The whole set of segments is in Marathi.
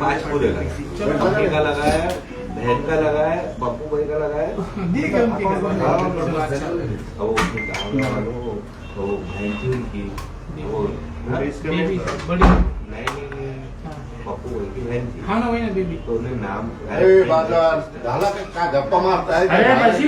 पाँच को देगा का लगा बहन का लगा है पप्पू भाई का लगा है। वो वो बहन की उनकी वो नहीं नहीं। पप्पू भाई की बहन थी हा ना वही ना बेबी तो उन्हें नाम अरे बाजार झाला का काय गप्पा मारताय अरे बशी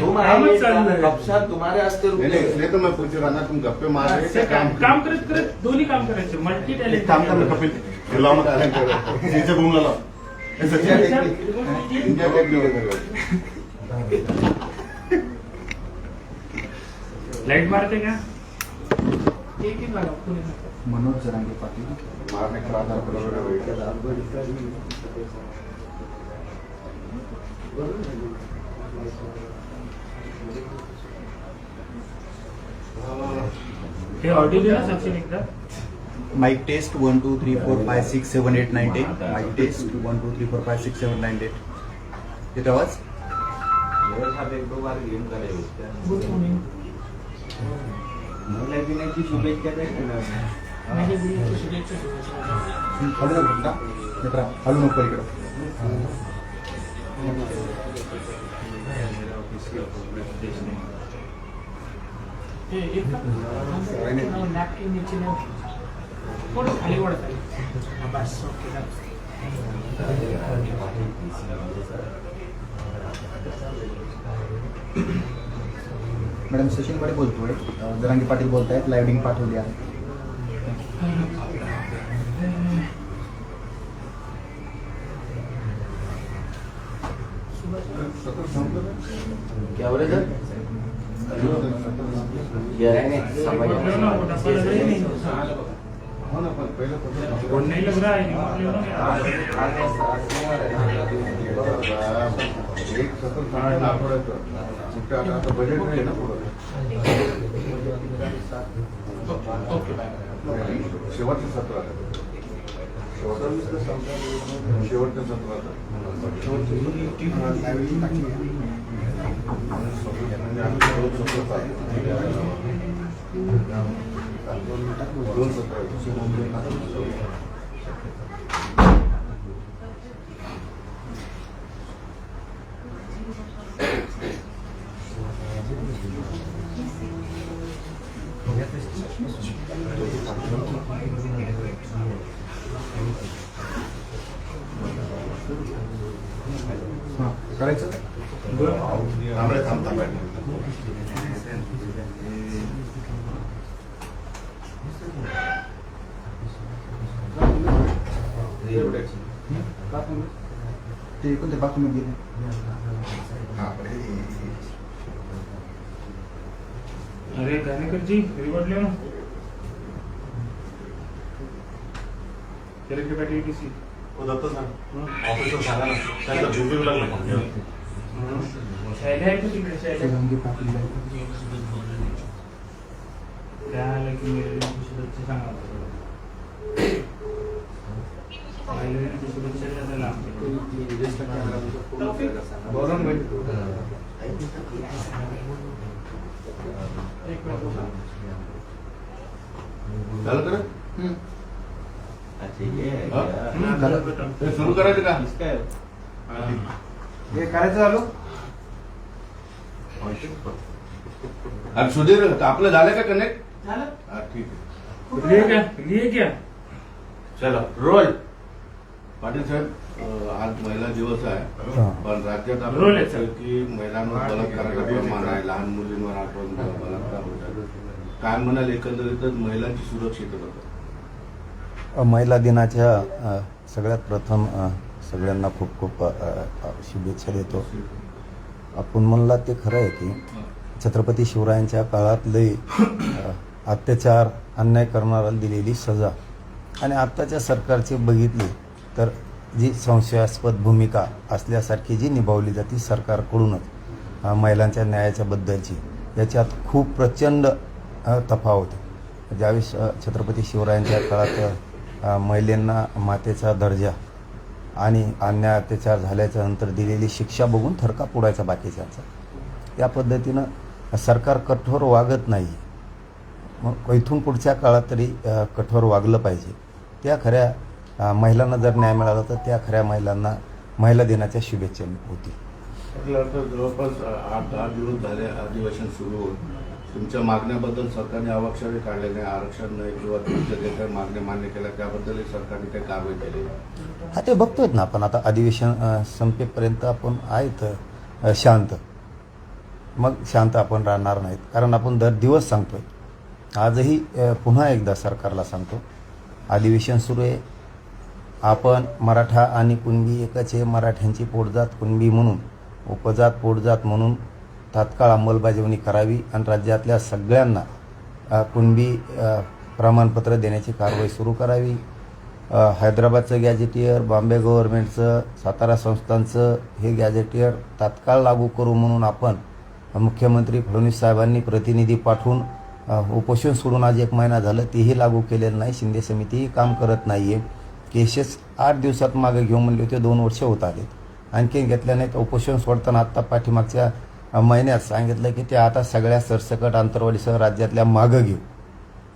तुम कामच आए चालू आहे. कक्षा तुम्हारे हस्ते नहीं नहीं रुके इसलिए तो मैं पूछ रहा ना तुम गप्पे मार रहे असे थे काम काम काम करत करत दोन्ही काम करायचे मल्टी एक टॅलेंट काम कर ना कपिल हे लाव ना तिच्या भूमीला लाव हे सचिन इंडिया गेट निवडणूक लाइट मारते का एक एक लागा पुढे नका. मनोज जरांगे पाटील. बरोबर हे ऑडिओ एकदा. Mike test one two three four five six seven eight nine ten mike test one two three four five six seven nine eight येतो आवाज? गुड मॉर्निंग शुभेच्छा हळू नको मित्रा नको इकडं थोडं खाली बस ओके मॅडम सचिन बडे बोलतोय. जरांगी पाटील बोलतायत. लायडिंग पाठवली आहे क्या बोले सर है. हो है. एक सतत आठवड्याचं बजेट नाही ना पुढं शेवटच्या बाय शेवटचं सत्र आहे. शेवटचं दोन सत्र आहेत. हां करायचं थांब रे, थांब, थांब. ते कोणते बाथरूम गेले हा, पण हे- अरे गाणेकर जी रिवॉर्डले ना करेक्ट बैठी किसी? हो। दत्त सांग ऑफिसर सांगा ना त्यांचा झुंबी लागला पण शैल्या आहे का तिकडे शैल्या जरांगे पाटील त्या आलं की मेरे शुभेच्छा सांगा महिलेने शुभेच्छा द्यायला लागते. बोला ना भाई. एक मिनिट बोला. झालं का रे? अच्छा ये है हाँ? क्या? हे सुरू करायचं का हे करायचं झालो अरे सुधीर आपलं झालं का कनेक्ट झालं? ठीक आहे लिए क्या लिए क्या चला रोल पाटील साहेब आज महिला दिवस आहे. हा. पण राज्यात आपण की महिलांवर बलात्काराचं प्रमाण आहे. लहान मुलींवर आपण बलात्कार होतात काय म्हणाल एकंदरीतच महिलांची सुरक्षितता? महिला दिनाच्या सगळ्यात प्रथम सगळ्यांना खूप खूप शुभेच्छा देतो. आपण म्हणला ते खरं आहे की छत्रपती शिवरायांच्या काळात अत्याचार अन्याय करणाऱ्याला दिलेली सजा. आणि आत्ताच्या सरकारचे बघितले तर जी संशयास्पद भूमिका असल्यासारखी जी निभावली जाते सरकारकडूनच महिलांच्या न्यायाच्या बद्दलची याच्यात खूप प्रचंड तफावत आहे ज्यावेळेस छत्रपती शिवरायांच्या काळात महिलांना मातेचा दर्जा आणि अन्याय अत्याचार झाल्याच्यानंतर दिलेली शिक्षा बघून थरका पुडायचा बाकीच्यांचा. या पद्धतीनं सरकार कठोर वागत नाही. मग इथून पुढच्या काळात तरी कठोर वागलं पाहिजे. त्या खऱ्या महिलांना जर न्याय मिळाला तर त्या खऱ्या महिलांना महिला दिनाच्या शुभेच्छा वाटतं जवळपास आठ दहा दिवस झाले अधिवेशन सुरू होऊन. तुमच्या मागण्याबद्दल सरकारने अवाक्षरे काढले नाही आरक्षण नाही किंवा तुमच्या जे काही मागण्या मान्य केल्या त्याबद्दल सरकारने काही कारवाई केली. हा ते बघतोय ना आपण. आता अधिवेशन संपेपर्यंत आपण आहेत शांत. मग शांत आपण राहणार नाहीत. कारण आपण दर दिवस सांगतोय. आजही पुन्हा एकदा सरकारला सांगतो. अधिवेशन सुरू आहे. आपण मराठा आणि कुणबी एकच हे मराठ्यांची पोटजात कुणबी म्हणून उपजात पोटजात म्हणून तात्काळ अंमलबजावणी करावी आणि राज्यातल्या सगळ्यांना कुणबी प्रमाणपत्र देण्याची कारवाई सुरू करावी. हैदराबादचं गॅजेटियर बॉम्बे गव्हर्नमेंटचं सातारा संस्थांचं हे गॅजेटियर तात्काळ लागू करू म्हणून आपण मुख्यमंत्री फडणवीस साहेबांनी प्रतिनिधी पाठवून उपोषण सोडून आज एक महिना झालं तेही लागू केलेलं नाही. शिंदे समितीही काम करत नाही आहे केसेस आठ दिवसात मागे घेऊ म्हणले होते दोन वर्ष होत आलेत. आणखीन घेतल्या नाहीत. उपोषण सोडताना आत्ता पाठीमागच्या महिन्यात सांगितलं की ते आता सगळ्या सरसकट आंतरवाडीसह राज्यातल्या मागं घेऊ.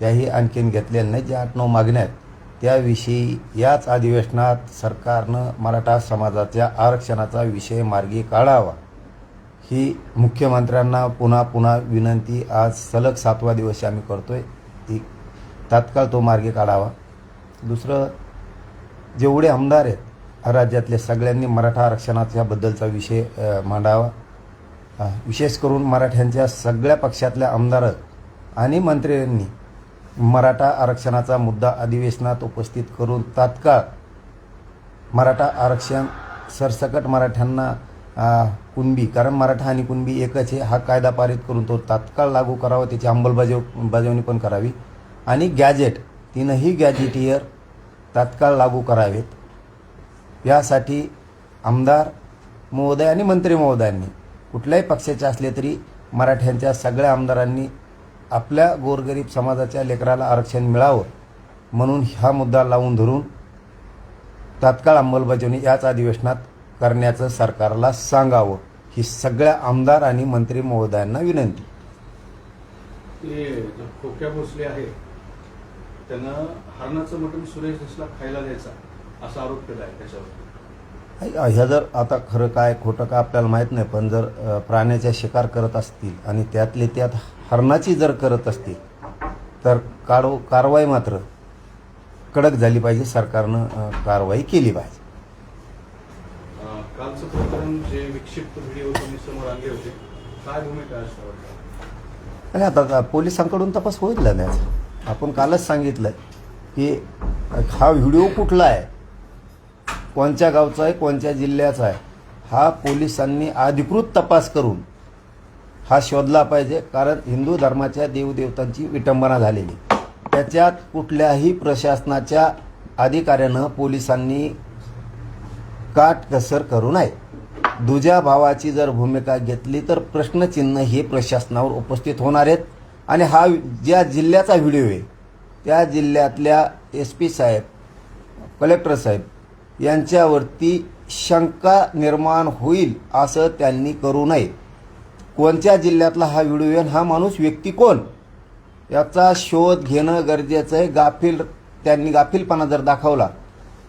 त्याही आणखीन घेतलेल्या नाही. ज्या आठ नऊ मागण्या आहेत त्याविषयी याच अधिवेशनात सरकारनं मराठा समाजाच्या आरक्षणाचा विषय मार्गी काढावा. ही मुख्यमंत्र्यांना पुन्हा पुन्हा विनंती. आज सलग सातवा दिवशी आम्ही करतोय. ती तात्काळ तो मार्गी काढावा. दुसरं जेवढे आमदार आहेत राज्यातले सगळ्यांनी मराठा आरक्षणाच्या बद्दलचा विषय मांडावा. विशेष करून मराठ्यांच्या सगळ्या पक्षातल्या आमदार आणि मंत्र्यांनी मराठा आरक्षणाचा मुद्दा अधिवेशनात उपस्थित करून तात्काळ मराठा आरक्षण सरसकट मराठ्यांना कुणबी कारण मराठा आणि कुणबी एकच आहे हा कायदा पारित करून तो तात्काळ लागू करावा त्याची अंमलबजाव बजावणी पण करावी. आणि गॅजेट तीनही गॅजेटियर तात्काळ लागू करावेत. यासाठी आमदार महोदय आणि मंत्री महोदयांनी कुठल्याही पक्षाचे असले तरी मराठ्यांच्या सगळ्या आमदारांनी आपल्या गोरगरीब समाजाच्या लेकराला आरक्षण मिळावं म्हणून हा मुद्दा लावून धरून तात्काळ अंमलबजावणी याच अधिवेशनात करण्याचं सरकारला सांगावं ही सगळ्या आमदार आणि मंत्री महोदयांना विनंती. ते खोक्या भोसले आहे त्यांना हरणाचं मटण सुरेश देशला खायला द्यायचा असा आरोप केला आहे त्याच्यावर. ह्या जर आता खरं काय खोटं काय आपल्याला माहीत नाही पण जर अ, प्राण्याच्या शिकार करत असतील आणि त्यातले त्यात हरणाची जर करत असतील तर काढ कारवाई मात्र कडक झाली पाहिजे सरकारनं कारवाई केली पाहिजे. कालचं प्रकरण जे विक्षिप्त व्हिडिओ तुम्ही समोर आणले होते काय भूमिका आता आता पोलिसांकडून तपास होईल ना त्याचा? आपण कालच सांगितलं की हा व्हिडिओ कुठला आहे? कोणत्या गावचा आहे कोणत्या जिल्ह्याचा आहे? हा पोलिसांनी अधिकृत तपास करून हा शोधला पाहिजे कारण हिंदू धर्माच्या देवदेवतांची विटंबना झालेली. त्याच्यात कुठल्याही प्रशासनाच्या अधिकाऱ्यानं पोलिसांनी काटकसर करू नये. दुजा भावाची जर भूमिका घेतली तर प्रश्नचिन्ह हे प्रशासनावर उपस्थित होणार आहेत. आणि हा ज्या जिल्ह्याचा व्हिडिओ आहे त्या जिल्ह्यातल्या एस पी साहेब कलेक्टर साहेब यांच्यावरती शंका निर्माण होईल असं त्यांनी करू नये. कोणत्या जिल्ह्यातला हा व्हिडिओ आहे हा माणूस व्यक्ती कोण? याचा शोध घेणं गरजेचं आहे. गाफील त्यांनी गाफीलपणा जर दाखवला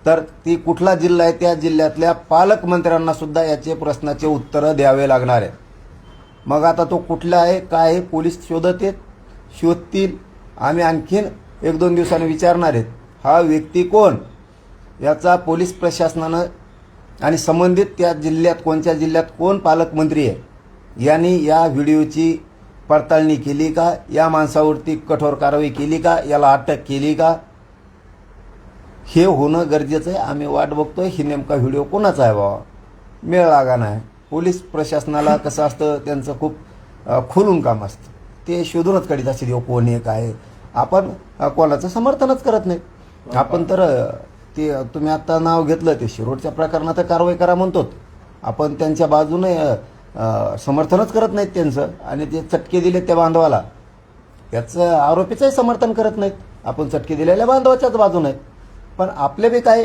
तर ती कुठला जिल्हा आहे त्या जिल्ह्यातल्या पालकमंत्र्यांना सुद्धा याचे प्रश्नाचे उत्तरं द्यावे लागणार आहे. मग आता तो कुठला आहे काय आहे पोलीस शोधत आहेत? शोधतील. आम्ही आणखीन एक दोन दिवसांनी विचारणार आहेत. हा व्यक्ती कोण? याचा पोलीस प्रशासनानं आणि संबंधित त्या जिल्ह्यात कोणत्या जिल्ह्यात कोण पालकमंत्री आहे? यांनी या व्हिडिओची पडताळणी केली का? या माणसावरती कठोर कारवाई केली का? याला अटक केली का? हे होणं गरजेचं आहे. आम्ही वाट बघतोय. हे नेमका व्हिडिओ कोणाचा आहे बाबा मेळ लागा नाही. पोलीस प्रशासनाला कसं असतं? त्यांचं खूप खुलून काम असतं. ते शोधूनच काढीत असेल देव कोण आहे काय आहे. आपण कोणाचं समर्थनच करत नाही. आपण तर ते तुम्ही आता नाव घेतलं ते शिरोडच्या प्रकरणात तर कारवाई करा म्हणतो आपण त्यांच्या बाजूने समर्थनच करत नाहीत त्यांचं. आणि ते चटके दिले त्या बांधवाला याचं आरोपीचंही समर्थन करत नाहीत. आपण चटके दिलेल्या बांधवाच्याच बाजून. आहेत पण आपले बी काय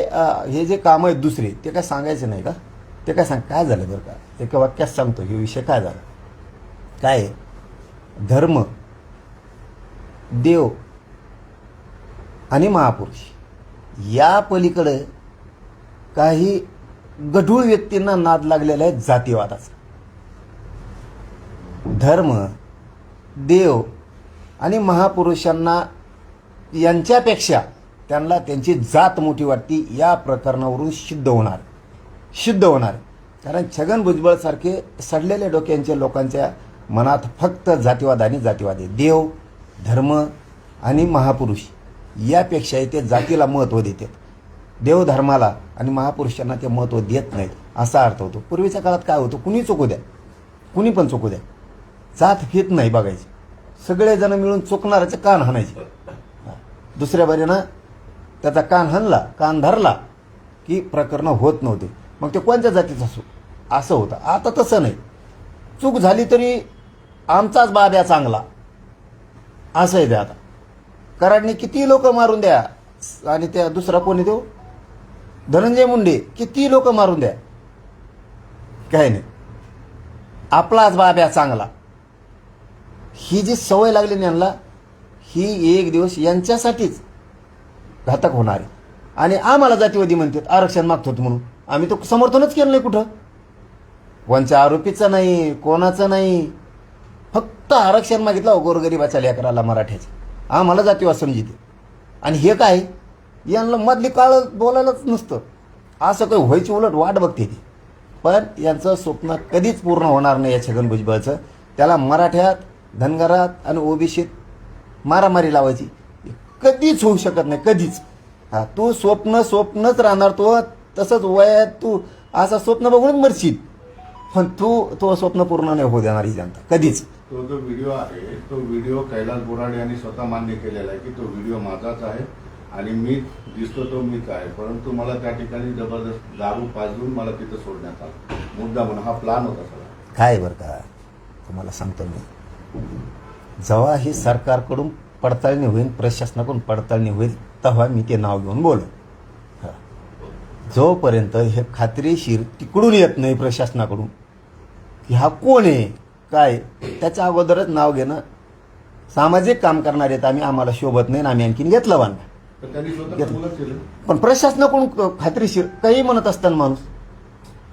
हे जे कामं आहेत दुसरे ते काय सांगायचे नाही का? ते काय सांग काय झालं बरं का? एका वाक्यात सांगतो हे विषय काय झाला? काय आहे? धर्म देव आणि महापुरुष. या पलीकडं काही गढूळ व्यक्तींना नाद लागलेला आहे जातीवादाचा. धर्म देव आणि महापुरुषांना यांच्यापेक्षा त्यांना त्यांची जात मोठी वाटती या प्रकरणावरून सिद्ध होणार सिद्ध होणार. कारण छगन भुजबळसारखे सडलेल्या डोक्यांच्या लोकांच्या मनात फक्त जातीवाद आणि जातीवाद. आहे देव धर्म आणि महापुरुष यापेक्षाही ते जातीला महत्त्व देतात. देव धर्माला आणि महापुरुषांना ते महत्त्व देत नाहीत असा अर्थ होतो. पूर्वीच्या काळात काय होतं? कुणी चुकू द्या? कुणी पण चुकू द्या. जात फित नाही बघायची. सगळेजण मिळून चुकणाऱ्याचे कान हाणायचे. दुसऱ्या बारीनं त्याचा कान हाणला कान धरला की प्रकरणं होत नव्हते. मग ते कोणत्या जातीचं असो? असं होतं. आता तसं नाही. चूक झाली तरी आमचाच बाब्या चांगला. असं आहे ते आता. कराडने किती लोक मारून द्या आणि त्या दुसरा कोणी देऊ? धनंजय मुंडे किती लोक मारून द्या? काही नाही. आपलाच बाब्या चांगला. ही जी सवय लागली यांना ही एक दिवस यांच्यासाठीच घातक होणार आहे. आणि आम्हाला जातीवादी म्हणतात आरक्षण मागतो म्हणून. आम्ही तो समर्थनच केलं नाही कुठं. कोणच्या आरोपीचं नाही कोणाचं नाही. फक्त आरक्षण मागितलं हो गोरगरिबाच्या लेकराला मराठ्याचं. आम्हाला जातीवाद समजिते आणि हे काय? यांना मधली काळ बोलायलाच नसतं. असं काही व्हायची उलट वाट बघते ती. पण यांचं स्वप्न कधीच पूर्ण होणार नाही या छगन भुजबळचं. त्याला मराठ्यात धनगरात आणि ओबीसीत मारामारी लावायची. कधीच होऊ शकत नाही कधीच. हा तू स्वप्न स्वप्नच राहणार तो तसंच वयात तू. असं स्वप्न बघून मरशील. पण तू तो स्वप्न पूर्ण नाही होऊ देणार ही जनता. कधीच. तो जो व्हिडिओ आहे तो व्हिडिओ कैलास बोराडे यांनी स्वतः मान्य केलेला आहे की तो व्हिडिओ माझाच आहे आणि मी दिसतो तो मीच आहे. परंतु मला त्या ठिकाणी जबरदस्त दारू पाजून मला तिथं सोडण्यात आलं. मुद्दा म्हणून हा प्लान होता सगळा. काय बरं का? तुम्हाला सांगतो मी. जेव्हा ही सरकारकडून पडताळणी होईल प्रशासनाकडून पडताळणी होईल तेव्हा मी ते नाव घेऊन बोल जोपर्यंत हे खात्रीशीर तिकडून येत नाही प्रशासनाकडून की हा कोण आहे? काय? त्याच्या अगोदरच नाव घेणं. सामाजिक काम करणारे आहेत आम्ही आम्हाला शोभत नाही आम्ही आणखीन घेतलं केलं. पण प्रशासनाकडून खात्रीशीर काही म्हणत असतं ना माणूस?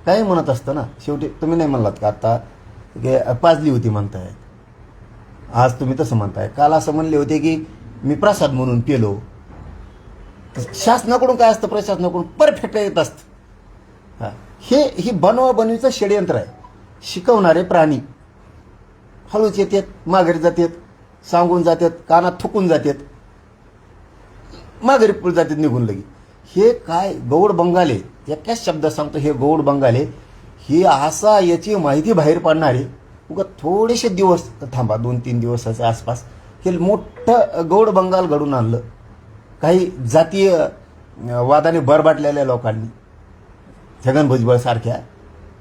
काही म्हणत असतं ना? शेवटी तुम्ही नाही म्हणलात का आता? पाजली होती म्हणताय. आज तुम्ही तसं म्हणताय. काल असं म्हणले होते की मी प्रसाद म्हणून पेलो. शासनाकडून काय असतं? प्रशासनाकडून परफेक्ट येत असतं. हा. हे ही बनवा बनवीचं षडयंत्र आहे. शिकवणारे प्राणी. हळूच येतात माघारी जातात सांगून जातात कानात थुकून जातात. माघारी पुढे जातात निघून लगी हे काय गौड बंगाले एकाच शब्द सांगतो हे गौड बंगाले ही असा याची माहिती बाहेर पाडणारे उगा थोडेसे दिवस थांबा दोन तीन दिवसाच्या आसपास हे मोठं गौड बंगाल घडून आणलं. काही जातीय वादाने बरबाटलेल्या लोकांनी छगन भुजबळ सारख्या.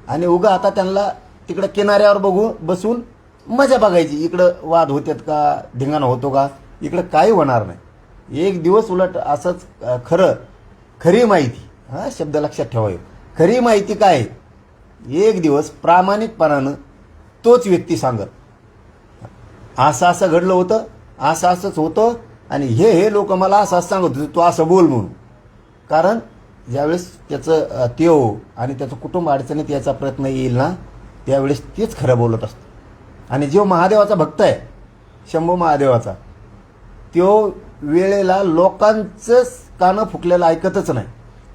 आणि उगा आता त्यांना तिकडं किनाऱ्यावर बघून बसून मजा बघायची. इकडं वाद होतात का? धिंगाणा होतो का? इकडं काही होणार नाही. एक दिवस उलट असंच खरं खरी माहिती हा शब्द लक्षात ठेवाय खरी माहिती काय? आहे? एक दिवस प्रामाणिकपणानं तोच व्यक्ती सांगत असं असं घडलं होतं असं असंच होतं आणि हे हे लोक मला असं असं सांगत होते तू असं बोल म्हणून. कारण ज्यावेळेस त्याचं अ, त्यो आणि त्याचं कुटुंब अडचणीत याचा प्रयत्न येईल ना त्यावेळेस तेच खरं बोलत असतं. आणि जो महादेवाचा भक्त आहे शंभू महादेवाचा त्यो वेळेला लोकांचं कानं फुकलेलं ऐकतच नाही.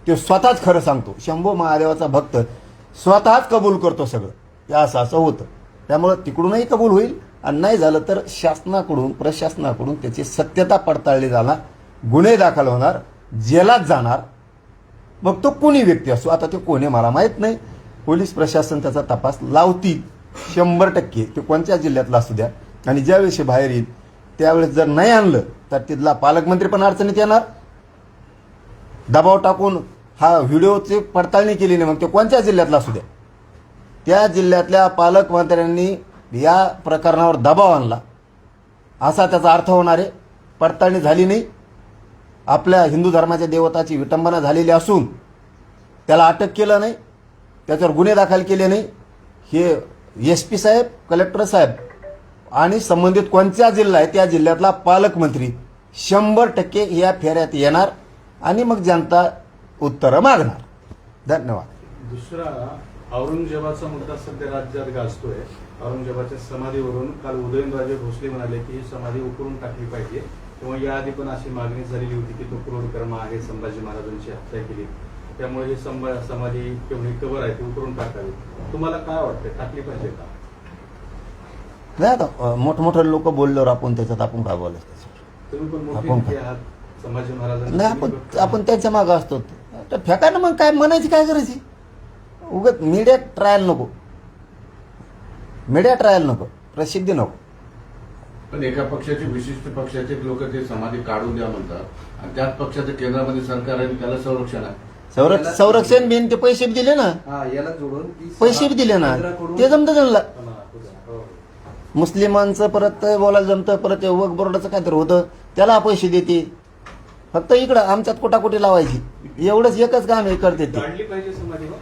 तो स्वतःच खरं सांगतो शंभू महादेवाचा भक्त स्वतःच कबूल करतो सगळं. या असं असं होतं. त्यामुळं तिकडूनही कबूल होईल आणि नाही झालं तर शासनाकडून प्रशासनाकडून त्याची सत्यता पडताळली जाणार गुन्हे दाखल होणार जेलात जाणार. मग तो कोणी व्यक्ती असो आता ते कोणी मला माहीत नाही. पोलीस प्रशासन त्याचा तपास लावतील. शंभर टक्के ते कोणत्या जिल्ह्यातला असू द्या. आणि ज्यावेळेस बाहेर येईल त्यावेळेस जर नाही आणलं तर तिथला पालकमंत्री पण अडचणीत येणार. दबाव टाकून हा व्हिडिओची पडताळणी केली नाही मग ते कोणत्या जिल्ह्यातला असू द्या. त्या जिल्ह्यातल्या पालकमंत्र्यांनी या प्रकरणावर दबाव आणला. असा त्याचा अर्थ होणार आहे. पडताळणी झाली नाही. आपल्या हिंदू धर्माच्या देवताची विटंबना झालेली असून त्याला अटक केलं नाही. त्याच्यावर गुन्हे दाखल केले नाही. हे एस पी साहेब कलेक्टर साहेब आणि संबंधित कोणत्या जिल्हा आहे त्या जिल्ह्यातला पालकमंत्री शंभर टक्के या फेऱ्यात येणार आणि मग जनता उत्तरं मागणार. धन्यवाद. दुसरा औरंगजेबाचा मुद्दा सध्या राज्यात गाजतोय. औरंगजेबाच्या समाधीवरून काल उदयनराजे भोसले म्हणाले की ही समाधी उकरून टाकली पाहिजे. किंवा याआधी पण अशी मागणी झालेली होती की तो क्रोडकर्मा आहे संभाजी महाराजांची हत्या केली. त्यामुळे ही संभा समाधी किंवा ही कबर आहे ती उकरून टाकावी. तुम्हाला काय वाटतं टाकली पाहिजे का? नाही आता मोठमोठे लोक बोलल्यावर आपण त्याच्यात आपण काय बोलायचं? आपण नाही आपण आपण त्यांच्या मागं असतो. तर फेकायला मग काय म्हणायची काय करायची उगत मीडिया ट्रायल नको. मीडिया ट्रायल नको. प्रसिद्धी नको. पण एका पक्षाचे विशिष्ट पक्षाचे लोक ते समाधी काढून द्या म्हणतात. आणि त्याच पक्षाचं केंद्रामध्ये सरकार आहे आणि त्याला संरक्षण आहे. संरक्षण संरक्षण बिन ते पैसे बी दिले ना. हा याला जोडून पैसे बी दिले ना. केंद्राकडून- ते जमतं त्यांना. हो. मुस्लिमांचं परत ते बोलायला जमतं परत ते वक बोर्डाचं काहीतरी होतं. त्याला पैसे देते. फक्त इकडं आमच्यात कुटाकुटी लावायची. एवढंच एकच काम हे करते ते. काढली पाहिजे समाधी हो?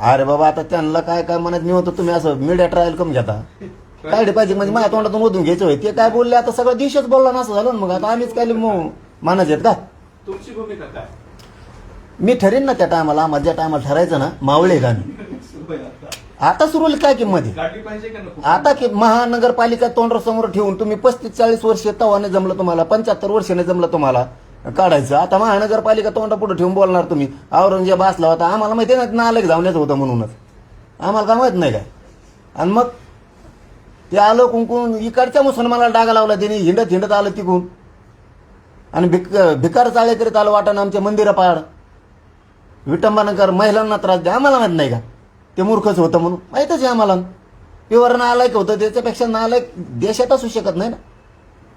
अरे बाबा आता त्यांना काय काय म्हणत मी होतो तुम्ही असं मीडिया ट्रायल कम घेता. काढले पाहिजे म्हणजे माझ्या तोंडातून ओधून घ्यायचं होय. ते काय बोलले आता सगळं दिवसच बोलला ना असं झालं ना मग. आता आम्हीच काय मानायचे आहेत का? तुमची भूमिका काय? मी ठरेन ना त्या टायमाला आम्हाला ज्या टायमाला ठरायचं ना मावळे मी आता सुरू होईल काय किंमत आता की महानगरपालिका तोंड समोर ठेवून तुम्ही पस्तीस चाळीस वर्ष तवाने जमलं तुम्हाला पंच्याहत्तर वर्षाने जमलं तुम्हाला काढायचं. आता महानगरपालिका तोंडा पुढे ठेवून बोलणार तुम्ही. औरंगजेब असला होता आम्हाला माहिती नाही नालक जाऊनच होतं म्हणूनच. आम्हाला काय माहीत नाही काय? आणि मग ते आलं कुंकून इकडच्या मुसलमानाला डागा लावला त्यांनी हिंडत हिंडत आलं तिकून आणि भिक भिकार चाळे करीत आलं वाटाणं आमच्या मंदिरं पाड विटंबनाकर महिलांना त्रास द्या. आम्हाला माहीत नाही का? ते मूर्खच होतं म्हणून. माहितच आहे आम्हाला. प्युअर नालायक होतं? त्याच्यापेक्षा नालायक देशात असू शकत नाही ना.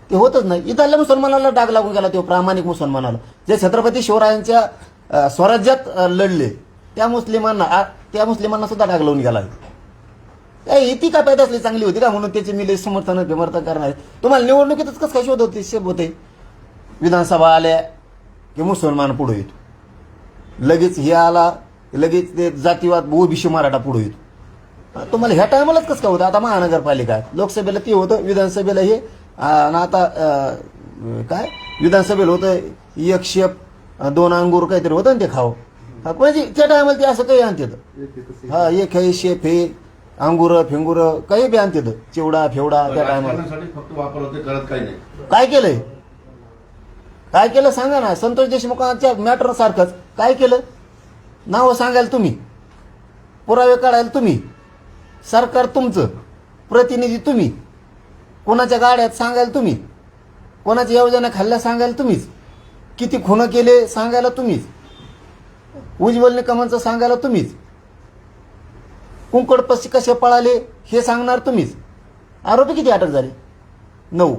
ते होतच नाही. इथल्या मुसलमानाला डाग लागून गेला तो प्रामाणिक मुसलमानाला. जे छत्रपती शिवरायांच्या स्वराज्यात लढले त्या मुस्लिमांना आ- त्या मुस्लिमांना सुद्धा डाग लावून गेला. काय इति का पैदा असली चांगली होती का? म्हणून त्याचे मी समर्थन विमर्थन करणार तुम्हाला निवडणुकीतच कसं काय शोध होते? शेप होते. विधानसभा आल्या की मुसलमान पुढे येतो. लगेच हे आला की लगेच ते जातीवाद ओबीसी मराठा पुढे येतो. तुम्हाला ह्या टायमालाच कसं काय होतं? आता महानगरपालिका. लोकसभेला ते होतं विधानसभेला हे आणि आता काय? विधानसभेला होतं एक शेप दोन अंगूर काहीतरी होतं ना ते खाव. हा, म्हणजे त्या टायमाला ते असं काही आणतात हा एक हे शेप हे अंगुर फिंगुर काही बी आणतात चिवडा फेवडा त्या टायमाला. काय केलंय? काय केलं सांगा ना संतोष देशमुखांच्या मॅटर सारखंच काय केलं? नावं सांगाल तुम्ही. पुरावे काढाल तुम्ही. सरकार तुमचं. प्रतिनिधी तुम्ही. कोणाच्या गाड्यात सांगाल तुम्ही. कोणाच्या योजना खाल्ल्या सांगाल तुम्हीच. किती खुणं केले सांगायला तुम्हीच. उज्ज्वल निकमांचं सांगायला तुम्हीच. कुंकडपशी कसे पळाले हे सांगणार तुम्हीच. आरोपी किती अटक झाले? नऊ.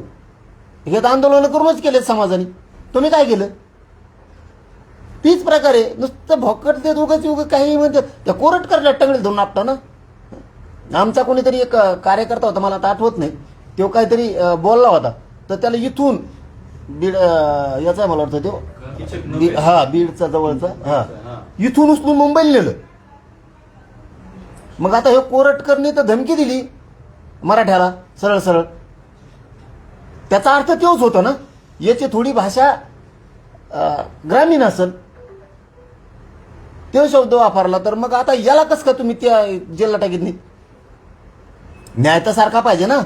हे तर आंदोलन करूनच केले समाजाने. तुम्ही काय केलं? तीच प्रकारे नुसतं भोकट ते दोघंच उगं काही म्हणतात त्या कोरट करल्या टंगळी धरून आपटा ना? आमचा कोणीतरी एक कार्यकर्ता होता मला आता आठवत नाही. तो काहीतरी बोलला होता. तर त्याला इथून बीड याचा आहे मला वाटतं तो. हा बीडचा जवळचा हा. इथून उचलून मुंबईला नेलं. मग आता हे कोरटकरने तर धमकी दिली मराठ्याला सरळ सरळ त्याचा अर्थ तोच होता ना? याची थोडी भाषा ग्रामीण असेल. तो शब्द वापरला तर मग आता याला कस का तुम्ही त्या जेलला टाकीत नाही? न्याय तर सारखा पाहिजे ना?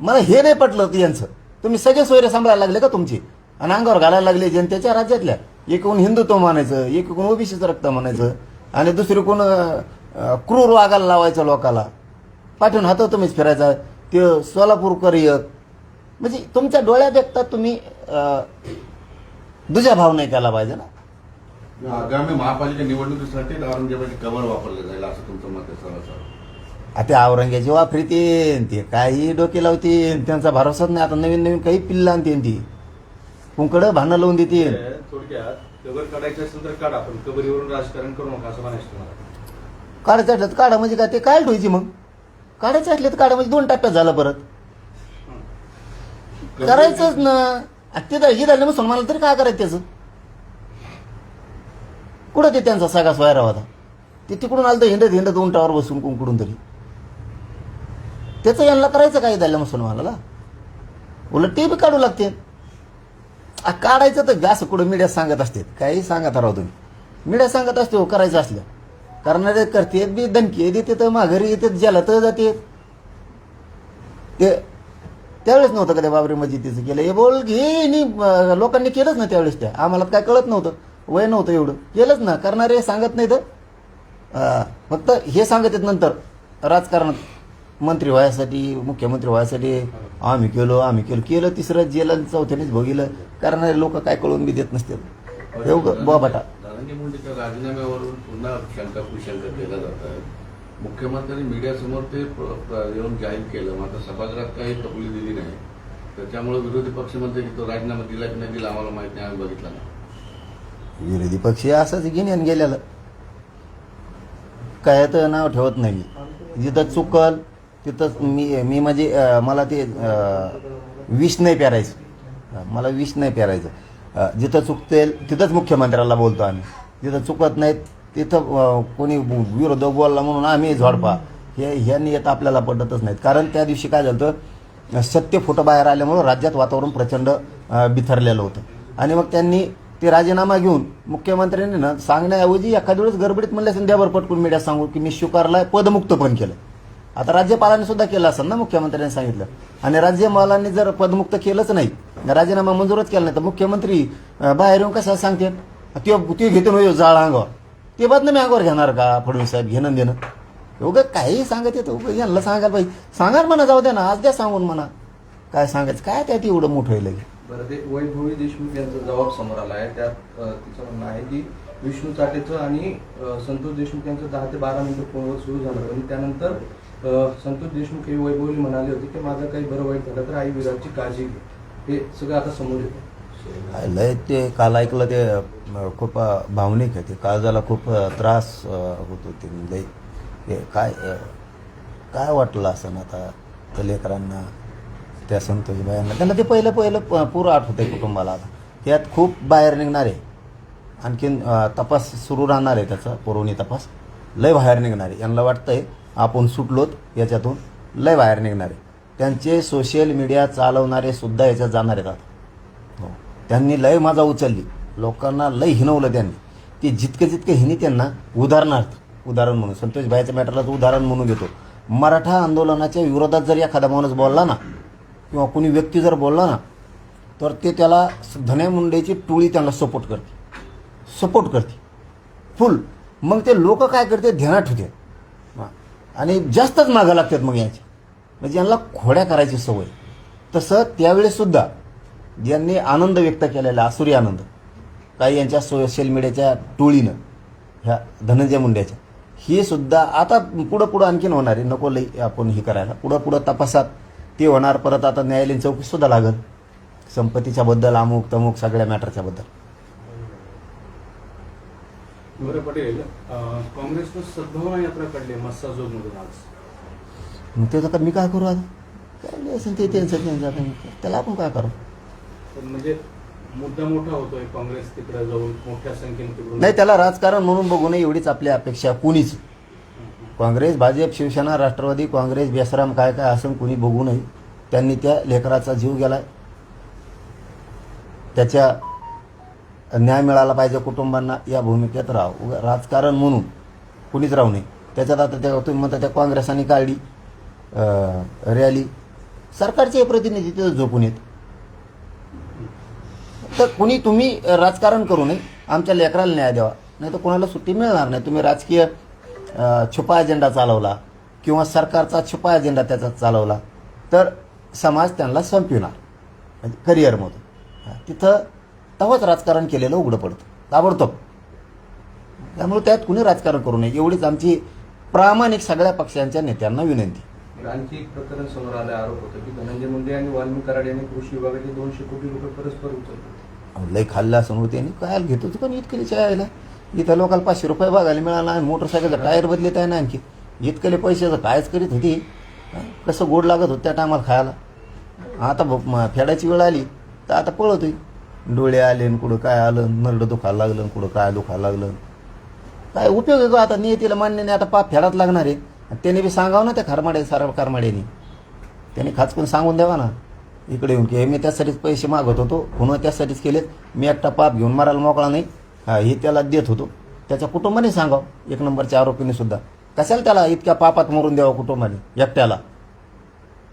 मला हे नाही पटलं यांचं. तुम्ही सगळे सोयरे सांभाळायला लागले का तुमची? आणि अंगावर घालायला लागले जनतेच्या राज्यातल्या. एकूण हिंदुत्व म्हणायचं एकूण ओबीसीचं रक्त म्हणायचं आणि दुसरी कोण क्रूर वागायला लावायचं लोकाला. पाठवून हात तुम्हीच फिरायचा. ते सोलापूरकर एक म्हणजे तुमच्या डोळ्यात एकता तुम्ही दुजा भाव नाही केला पाहिजे ना. आगामी महापालिका निवडणुकीसाठी औरंगजेबाची कबर वापरले जाईल असं तुमचं मत आहे सरळ आता औरंग्याची वापरीतीन ते काही डोके लावतील त्यांचा भरोसाच नाही. आता नवीन नवीन काही पिल्ला आणतील ती. कुंकडं भांडणं लावून देतील थोडक्यात कबर काढायचं असेल तर काढा पण कबरीवरून राजकारण करू नका असं म्हणायचं तुम्हाला. काढायचं असलं तर काढा म्हणजे काय ते काय ठेवायची मग. काढायचं असले तर काढा म्हणजे दोन टप्प्यात झालं परत. करायचंच ना. आता ते हे झालं मुसलमानाला तरी काय करायचं त्याचं? कुठं ते त्यांचा सगळा सोयरा होता? ते तिकडून आलं तर हिंडत हिंडत उंटावर बसून कुंकडून तरी. त्याचं यांना करायचं काय झालं मुसलमानाला? उलट ते बी काढू लागते. काढायचं तर असं कुठं मीडिया सांगत असते. काही सांगत राहू तुम्ही. मीडिया सांगत असते हो करायचं असलं. करणारे करते बी दणकी देते तर माघारी येते ज्याला तर जाते ते त्यावेळेस नव्हतं का त्या बाबरी मस्जिदीचं केलं? हे बोल घे नी, अं, लोकांनी केलंच ना त्यावेळेस त्या. आम्हाला काय कळत नव्हतं. वय नव्हतं एवढं. केलंच ना. करणारे सांगत नाही तर? फक्त हे सांगत आहेत नंतर. राजकारणात मंत्री व्हायसाठी मुख्यमंत्री व्हायसाठी आम्ही केलो आम्ही केलं. केलं तिसरं जेलं चौथ्यानेच भोगिलं. करणारे लोक काय कळून बी देत नसतात. एवढं बाबाटा. राजीनाम्यावरून पुन्हा शंका कुशंका केला जात आहे मुख्यमंत्र्यांनी मीडियासमोर ते येऊन जाहीर केलं. मात्र सभागृहात काही कबुली दिली नाही. त्याच्यामुळे विरोधी पक्ष म्हणते की तो राजीनामा दिला की नाही दिला आम्हाला माहिती नाही. आम्ही बघितला नाही. विरोधी पक्षी असंच घेण्यान गेलेलं. काय तर नाव ठेवत नाही. जिथं चुकल तिथंच मी मी म्हणजे मला ते विष नाही पेरायचं मला विष नाही पेरायचं जिथं चुकतेल तिथंच मुख्यमंत्र्याला बोलतो आम्ही. जिथं चुकत नाहीत तिथं कोणी विरोध बोलला म्हणून आम्ही झोडपा. हे ह्यांनी येत आपल्याला पटतच नाहीत. कारण त्या दिवशी काय झालं होतं, सत्य फोटो बाहेर आल्यामुळं राज्यात वातावरण प्रचंड बिथरलेलं होतं. आणि मग त्यांनी ते राजीनामा घेऊन मुख्यमंत्र्यांनी ना सांगण्याऐवजी एखाद्या वेळेस गडबडीत म्हणले असेल द्यावर पटकून मीडिया सांगू की मी स्वीकारलाय पदमुक्त पण केलं. आता राज्यपालांनी सुद्धा केलं असेल ना मुख्यमंत्र्यांनी सांगितलं. आणि राज्यपालांनी जर पदमुक्त केलंच नाही राजीनामा मंजूरच केला नाही तर मुख्यमंत्री बाहेर येऊन कसं सांगते ते घेतो ना जाळ अंगावर. ते बदनामी अंगावर घेणार का? फडणवीस साहेब घेणं देणं उगं काही सांगत येतं. उगं यांना सांगायला पाहिजे. सांगा म्हणा जाऊ द्या ना. आज द्या सांगून म्हणा. काय सांगायचं? काय त्यात एवढं मोठं होईल बरं ते वैभवी देशमुख यांचा जबाब समोर आला आहे. त्यात तिचं म्हणणं आहे की विष्णू चाटेचं आणि संतोष देशमुख यांचं दहा ते बारा मिनिटं फोनवर सुरू झालं. आणि त्यानंतर संतोष देशमुख हे वैभवली म्हणाले होते की माझं काही बरं वाईट झालं तर आई विराटची काळजी घे. हे सगळं आता समोर येतं. लय ते काल ऐकलं ते खूप भावनिक आहे ते. काळजाला खूप त्रास होतो होत होते लय हे काय काय वाटलं असं आता त्या लेकरांना त्या संतोषबाईंना त्यांना ते पहिलं पहिलं पूर पुरं आठवतंय कुटुंबाला आता. त्यात खूप बाहेर निघणार आहे. आणखीन तपास सुरू राहणार आहे त्याचा पुरवणी तपास. लय बाहेर निघणार आहे. यांना वाटतंय आपण सुटलोत याच्यातून लय बाहेर निघणार आहे. त्यांचे सोशल मीडिया चालवणारे सुद्धा याच्यात जाणार आहेत आता. त्यांनी लय माझा उचलली. लोकांना लय हिनवलं त्यांनी. ते जितकं जितकं हिनी त्यांना उदाहरणार्थ उदाहरण म्हणून संतोष भाईच्या मॅटरलाच उदाहरण म्हणून घेतो. मराठा आंदोलनाच्या विरोधात जर एखादा माणूस बोलला ना किंवा कोणी व्यक्ती जर बोलला ना तर ते त्याला धन्या मुंडेची टोळी त्यांना सपोर्ट करते. सपोर्ट करते. फुल मग ते लोक काय करते? ध्यानात ठेवते. आणि जास्तच मागं लागतात मग याच्या म्हणजे यांना खोड्या करायची सवय. तसं त्यावेळेससुद्धा ज्यांनी आनंद व्यक्त केलेला आसुरी आनंद. काही यांच्या सोशल मीडियाच्या टोळीनं ह्या धनंजय मुंड्याच्या ही सुद्धा आता पुढं पुढं आणखीन होणार आहे. नको लई आपण हे करायला. पुढं पुढं तपासात ते होणार. परत आता न्यायालयीन चौकशी सुद्धा लागल. संपत्तीच्या बद्दल अमुक तमुक सगळ्या मॅटरच्या बद्दल. बरं पटेल काँग्रेसनं सद्भावना यात्रा काढली आज. मग मी काय करू आता? काय असेल ते त्यांचं त्याला आपण काय करू? म्हणजे मुद्दा मोठा होतोय काँग्रेस तिकडे जाऊन मोठ्या संख्येने तिकडून. नाही त्याला राजकारण म्हणून बघू नये एवढीच आपली अपेक्षा कुणीच. काँग्रेस भाजप शिवसेना राष्ट्रवादी काँग्रेस बेसराम काय काय असं कुणी बघू नये. त्यांनी त्या लेकराचा जीव गेलाय. त्याच्या न्याय मिळाला पाहिजे कुटुंबांना या भूमिकेत राहा. राजकारण म्हणून कुणीच राहू नये. त्याच्यात आता त्या तुम्ही म्हणता त्या काँग्रेसाने काढली रॅली. सरकारचे प्रतिनिधी तिथं झोपून येत. तर कुणी तुम्ही राजकारण करू नये आमच्या लेकराला न्याय द्यावा. नाही तर कोणाला सुट्टी मिळणार नाही. तुम्ही राजकीय छुपा अजेंडा चालवला किंवा सरकारचा छुपा अजेंडा त्याचा चालवला तर समाज त्यांना संपविणार. म्हणजे करिअरमधून तिथं तेव्हाच राजकारण केलेलं उघडं पडतं. ताबडतोब. त्यामुळे त्यात कुणी राजकारण करू नये. एवढीच आमची प्रामाणिक सगळ्या पक्षांच्या नेत्यांना विनंती. आणखी एक प्रकरण समोर आलं आरोप होतं की धनंजय मुंडे आणि वाल्मिक कराड यांनी कृषी विभागाचे दोनशे कोटी रुपये परस्पर उचलले. लय खाल्ला असं होते आणि काय तू पण इतकले यायला इथं लोकांना पाचशे रुपये बघायला मिळाला आणि मोटरसायकलचा टायर बदलत आहे ना आणखी. इतकले पैशाचं कायच करीत होती. कसं गोड लागत होतं त्या टायमाला खायला. आता फेडायची वेळ आली तर आता पळतोय. डोळे आले आणि कुठं काय आलं नरडं दुखायला लागलं आणि कुठं काय दुखायला लागलं. काय उपयोग आहे गं आता? नियतीला मान्य नाही आता पाप फेडात लागणार आहे. आणि त्याने बी सांगावं ना त्या खरमाडे सारा खारमाड्याने. त्याने खाचकून सांगून द्यावा ना. इकडे येऊन की हे मी त्यासाठीच पैसे मागत होतो. पुन्हा त्यासाठीच केलेत. मी एकटा पाप घेऊन मारायला मोकळा नाही. हा हे त्याला देत होतो. त्याच्या कुटुंबाने सांगावं. एक नंबरच्या आरोपीने सुद्धा. कशाला त्याला इतक्या पापात मरून द्यावं कुटुंबाने एकट्याला?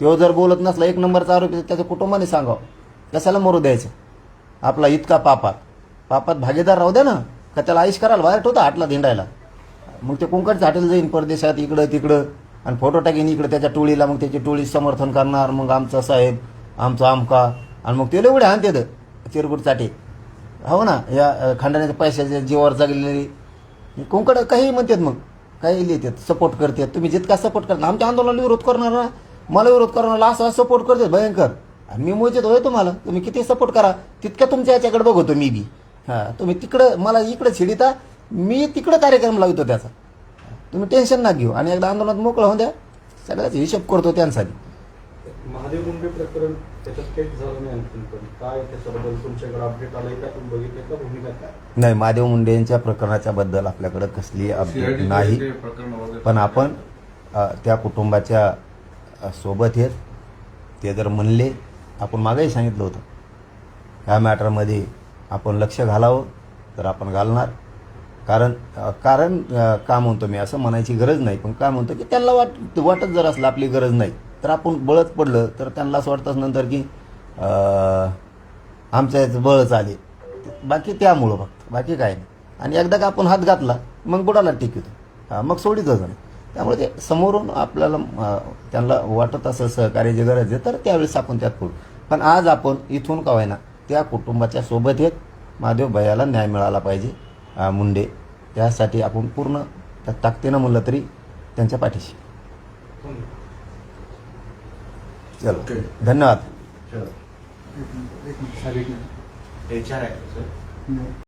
तो जर बोलत नसला एक नंबरचा आरोपी त्याच्या कुटुंबाने सांगावं. कशाला मरू द्यायचं? आपला इतका पापात. पापात भागीदार राहू द्या ना का त्याला आईश करायला बाहेर ठेवता हाटला धिंडायला? मग ते कुंकडच्या हाटेला जाईन परदेशात इकडं तिकडं. आणि फोटो टाकीन इकडं त्याच्या टोळीला. मग त्याची टोळी समर्थन करणार. मग आमचा साहेब आमचा आमका. आणि मग ते एवढे आणते चिरगुटसाठी हो ना या खंडाण्याच्या पैशाच्या जीवावर जगलेली. कोंकड काही म्हणतात मग काही लिहितात सपोर्ट करतात. तुम्ही जितका सपोर्ट करता आमच्या आंदोलनाला विरोध करणार ना. मला विरोध करणार असा सपोर्ट करतात भयंकर. आणि मी मोजित होय तुम्हाला तुम्ही किती सपोर्ट करा तितक्या तुमच्या याच्याकडे बघतो मी बी. हां तुम्ही तिकडं मला इकडं छिडिता मी तिकडं कार्यक्रम लावतो त्याचा. तुम्ही टेन्शन ना घेऊ. आणि एकदा आंदोलनात मोकळं होऊन द्या सगळ्याच हिशोब करतो त्यांसाठी महादेव मुंडे प्रकरण त्याच्यात काहीच झालं नाही आणखी पण. काय त्याच्याबद्दल तुमच्याकडे अपडेट आलंय का? तुम्ही बघितलं का? भूमिका काय? नाही महादेव मुंडे यांच्या प्रकरणाच्या बद्दल आपल्याकडे कसली अपडेट नाही. पण आपण त्या कुटुंबाच्या सोबत आहेत. ते जर म्हणले आपण मागेही सांगितलं होतं. ह्या मॅटरमध्ये आपण लक्ष घालावं तर आपण घालणार. कारण कारण का म्हणतो मी असं म्हणायची गरज नाही. पण काय म्हणतो की त्यांना वाट वाटत जर असलं आपली गरज नाही. तर आपण बळच पडलं तर त्यांना असं वाटतं नंतर की आमच्या याचं बळच आले. बाकी त्यामुळं फक्त बाकी काय नाही. आणि एकदा का आपण हात घातला मग बुडाला टिकतो येतो. मग सोडीतच नाही. त्यामुळे ते समोरून आपल्याला त्यांना वाटत असं सहकार्याची गरज आहे तर त्यावेळेस आपण त्यात पडू. पण आज आपण इथून का होईना त्या कुटुंबाच्या सोबत येत महादेव भैयाला न्याय मिळाला पाहिजे मुंडे. त्यासाठी आपण पूर्ण त्या ताकदीनं म्हणलं तरी त्यांच्या पाठीशी. हो चलो धन्यवाद. एच आर आहे सर?